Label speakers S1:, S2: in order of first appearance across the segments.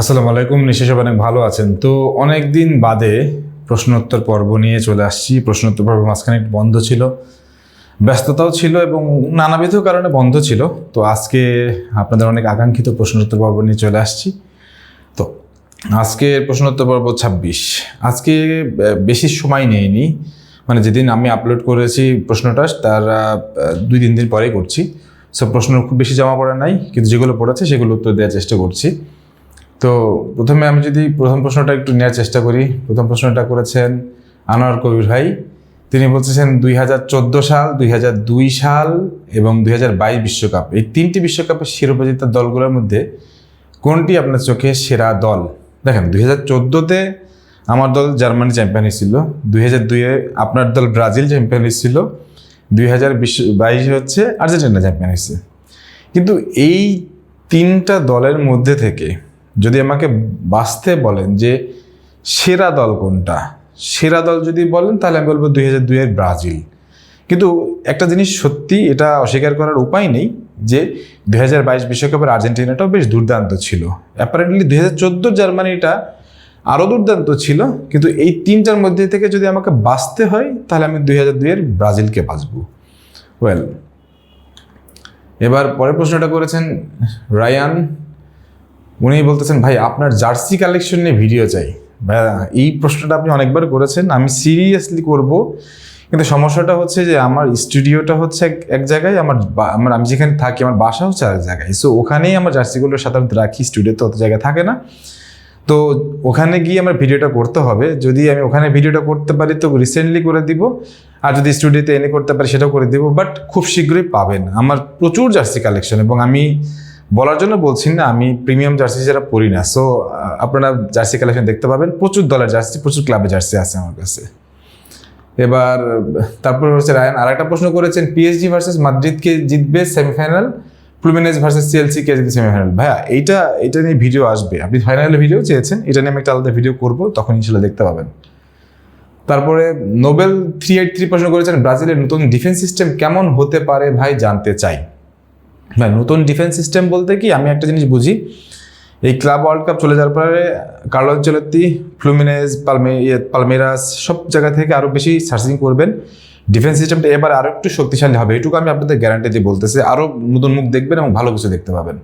S1: আসসালামু আলাইকুম নিশ্চয় সব অনেক ভালো আছেন। তো অনেক দিন বাদে প্রশ্নোত্তর পর্ব নিয়ে চলে আসছি। প্রশ্নোত্তর পর্ব মাঝখানে বন্ধ ছিল, ব্যস্ততাও ছিল এবং নানাবিধ কারণে বন্ধ ছিল। তো আজকে আপনাদের অনেক আকাঙ্ক্ষিত প্রশ্নোত্তর পর্ব নিয়ে চলে আসছি। তো আজকে প্রশ্নোত্তর পর্ব ছাব্বিশ। আজকে বেশি সময় নেইনি। মানে যেদিন আমি আপলোড করেছি প্রশ্নটা, তার দুই, তিন দিন পরেই করছি। সব প্রশ্ন খুব বেশি জমা পড়া নাই, কিন্তু যেগুলো পড়েছে সেগুলো উত্তর দেওয়ার চেষ্টা করছি। তো প্রথমে আমি যদি প্রথম প্রশ্নটা একটু নেওয়ার চেষ্টা করি। প্রথম প্রশ্নটা করেছেন আনোয়ার কবির ভাই। তিনি বলতেছেন দুই হাজার চোদ্দ সাল, দুই হাজার দুই সাল এবং দুই হাজার বাইশ বিশ্বকাপ। এই তিনটি বিশ্বকাপের শিরোপা দলগুলোর মধ্যে কোনটি আপনার চোখে সেরা দল? দেখেন, দুই হাজার চোদ্দোতে আমার দল জার্মানি চ্যাম্পিয়ন হয়েছিল। দুই হাজার দুইয়ে আপনার দল ব্রাজিল চ্যাম্পিয়ন হয়েছিল। দুই হাজার বিশ বাইশ হচ্ছে আর্জেন্টিনা চ্যাম্পিয়ন হয়েছে। কিন্তু এই তিনটা দলের মধ্যে থেকে যদি আমাকে বাঁচতে বলেন যে সেরা দল কোনটা? সেরা দল যদি বলেন, তাহলে আমি বলব দুই হাজার দুইয়ের ব্রাজিল। কিন্তু একটা জিনিস সত্যি এটা অস্বীকার করার উপায় নেই যে দুই হাজার বাইশ বিশ্বকাপের আর্জেন্টিনাটাও বেশ দুর্দান্ত ছিল। অ্যাপারেন্টলি দুই হাজার চোদ্দোর জার্মানিটা আরও দুর্দান্ত ছিল, কিন্তু এই তিনটার মধ্যে থেকে যদি আমাকে বাঁচতে হয়, তাহলে আমি দুই হাজার দুইয়ের ব্রাজিলকে বাঁচবো। ওয়েল এবার পরের প্রশ্নটা করেছেন রায়ান। উনি বলতেছেন, ভাই, আপনার জার্সি কালেকশন নিয়ে ভিডিও চাই। এই প্রশ্নটা আপনি অনেকবার করেছেন, আমি সিরিয়াসলি করব, কিন্তু সমস্যাটা হচ্ছে যে আমার স্টুডিওটা হচ্ছে এক- এক জায়গায়, আমার আমার, আমি যেখানে থাকি, আমার বাসা হচ্ছে আরেক জায়গায়। সো ওখানেই আমার জার্সিগুলো সাধারণত রাখি স্টুডিওতে অত জায়গায় থাকে না। তো ওখানে গিয়ে আমার ভিডিওটা করতে হবে। যদি আমি ওখানে ভিডিওটা করতে পারি, তো রিসেন্টলি করে দিব। আর যদি স্টুডিওতে এনে করতে পারি, সেটাও করে দিব। বাট খুব শীঘ্রই পাবেন। আমার প্রচুর জার্সি কালেকশন এবং আমি বলার জন্য বলছি না, আমি প্রিমিয়াম জার্সি যারা পরি না সো আপনারা জার্সি কালেকশন দেখতে পাবেন। প্রচুর দলের জার্সি প্রচুর ক্লাবে জার্সি আছে আমার কাছে। এবার, তারপর হচ্ছে রায়ান আর একটা প্রশ্ন করেছেন পিএসজি ভার্সেস মাদ্রিদকে জিতবে সেমিফাইনাল প্লুমিনেস ভার্সেস চেলসি কে জিতবে সেমিফাইনাল ভাইয়া, এইটা এটা নিয়ে ভিডিও আসবে। আপনি ফাইনালে ভিডিও চেয়েছেন, এটা নিয়ে আমি একটা আলাদা ভিডিও করব, তখন ইনশাল্লাহ দেখতে পাবেন। তারপরে নোবেল থ্রি এইট থ্রি প্রশ্ন করেছেন, ব্রাজিলের নতুন ডিফেন্স সিস্টেম কেমন হতে পারে ভাই জানতে চাই। ভাই নতুন ডিফেন্স সিস্টেম বলতে কি আমি একটা জিনিস বুঝি। এই ক্লাব ওয়ার্ল্ড কাপ চলে যাওয়ার পরে কার্লো আনচেলত্তি ফ্লুমিনেজ পালমে ইয়ে, পালমেরাস সব জায়গা থেকে আরও বেশি সার্চিং করবেন। ডিফেন্স সিস্টেমটা এবার আরও একটু শক্তিশালী হবে এটুকু আমি আপনাদের গ্যারান্টি দিয়ে বলতেছি। আরও নতুন মুখ দেখবেন এবং ভালো কিছু দেখতে পাবেন।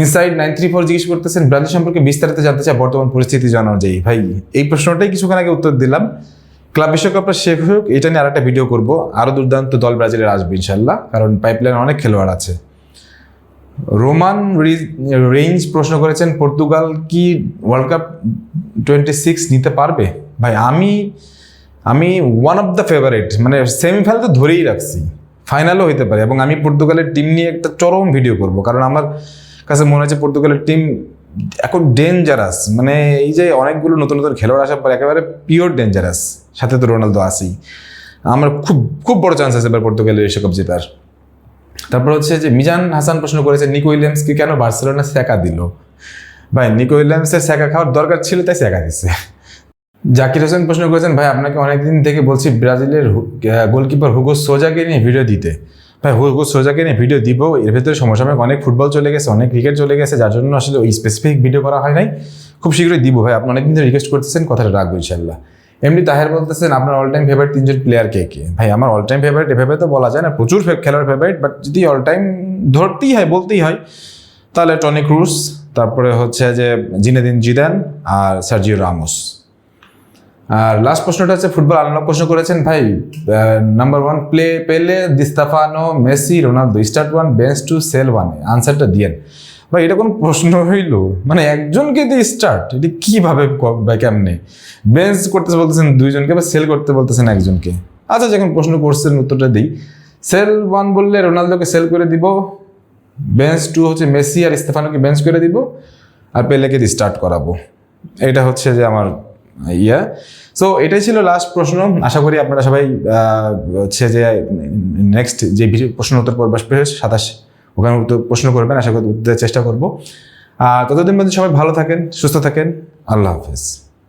S1: ইনসাইড নাইন থ্রি ফোর জিজ্ঞেস করতেছেন ব্রাজিল সম্পর্কে বিস্তারিত জানতে চাই বর্তমান পরিস্থিতি জানা যায় ভাই এই প্রশ্নটাই কিছুক্ষণ আগে উত্তর দিলাম। ক্লাব বিশ্বকাপটা শেষ হোক, এটা নিয়ে আরেকটা ভিডিও করব। আরও দুর্দান্ত দল ব্রাজিলের আসবে ইনশাল্লাহ কারণ পাইপলাইন অনেক খেলোয়াড় আছে। রোমান রেঞ্জ প্রশ্ন করেছেন, পর্তুগাল কি ওয়ার্ল্ড কাপ টোয়েন্টি সিক্স নিতে পারবে? ভাই, আমি আমি ওয়ান অফ দ্য ফেভারিট মানে সেমিফাইনাল তো ধরেই রাখছি ফাইনালও হইতে পারে। এবং আমি পর্তুগালের টিম নিয়ে একটা চরম ভিডিও করব, কারণ আমার কাছে মনে হচ্ছে পর্তুগালের টিম এখন ডেঞ্জারাস মানে এই যে অনেকগুলো নতুন নতুন খেলোয়াড় আসার পর একেবারে পিওর ডেঞ্জারাস সাথে তো রোনালদো আসেই আমার খুব খুব বড় চান্স আছে এবার পর্তুগালের বিশ্বকাপ জেতার। তারপর হচ্ছে যে মিজান হাসান প্রশ্ন করেছে, নিকো উইলিয়ামসকে কেন বার্সেলোনা স্যাকা দিল? ভাই, নিকো উইলিয়ামসের স্যাকা খাওয়ার দরকার ছিল, তাই স্যাকা দিছে। জাকির হোসেন প্রশ্ন করেছেন, ভাই, আপনাকে অনেকদিন থেকে বলছি ব্রাজিলের গোলকিপার হুগো সোজাকে নিয়ে ভিডিও দিতে। ভাই হুগো সোজাকে নিয়ে ভিডিও দিব। এর ভেতরে সমসাময়িক অনেক ফুটবল চলে গেছে, অনেক ক্রিকেট চলে গেছে, যার জন্য আসলে ওই স্পেসিফিক ভিডিও করা হয় নাই। খুব শীঘ্রই দিব ভাই, আপনি অনেকদিন ধরে রিকোয়েস্ট করতেছেন, কথাটা রাখব ইনশাল্লাহ এমনি তাহের বলতেছেন, আপনার অল টাইম ফেভারিট তিনজন প্লেয়ার কে কে? ভাই, আমার অল টাইম ফেভারিট এভাবে তো বলা যায় না, প্রচুর খেলার ফেভারিট বাট যদি অল টাইম ধরতেই হয়, বলতেই হয়, তাহলে টনি ক্রুজ তারপরে হচ্ছে যে জিনেদিন জিদান আর সার্জিও রামোস আর লাস্ট প্রশ্নটা হচ্ছে ফুটবল আনলক প্রশ্ন করেছেন ভাই। Number one play Pele Di Stefano, Messi, Ronaldo start one bench two sell ওয়ানে আনসারটা দিয়েন। ভাই এটা কোনো প্রশ্ন হইল মানে একজনকে দিয়ে স্টার্ট এটা কীভাবে কেমনে? বেঞ্চ করতে বলতেছেন দুইজনকে বা সেল করতে বলতেছেন একজনকে? আচ্ছা যখন প্রশ্ন করছেন, উত্তরটা দিই। সেল ওয়ান বললে রোনালদোকে সেল করে দিব। বেঞ্চ টু হচ্ছে মেসি আর ইস্তেফানোকে বেঞ্চ করে দিব। আর পেলেকে দিয়ে স্টার্ট করাবো। এটা হচ্ছে যে আমার ইয়া। সো এটাই ছিল লাস্ট প্রশ্ন। আশা করি আপনারা সবাই হচ্ছে যে নেক্সট যে প্রশ্ন উত্তর পর্ব সাতাশ ওখানে প্রশ্ন করবেন, আশা করি উত্তর চেষ্টা করব। আর ততদিন মধ্যে সবাই ভালো থাকেন, সুস্থ থাকেন। আল্লাহ হাফেজ।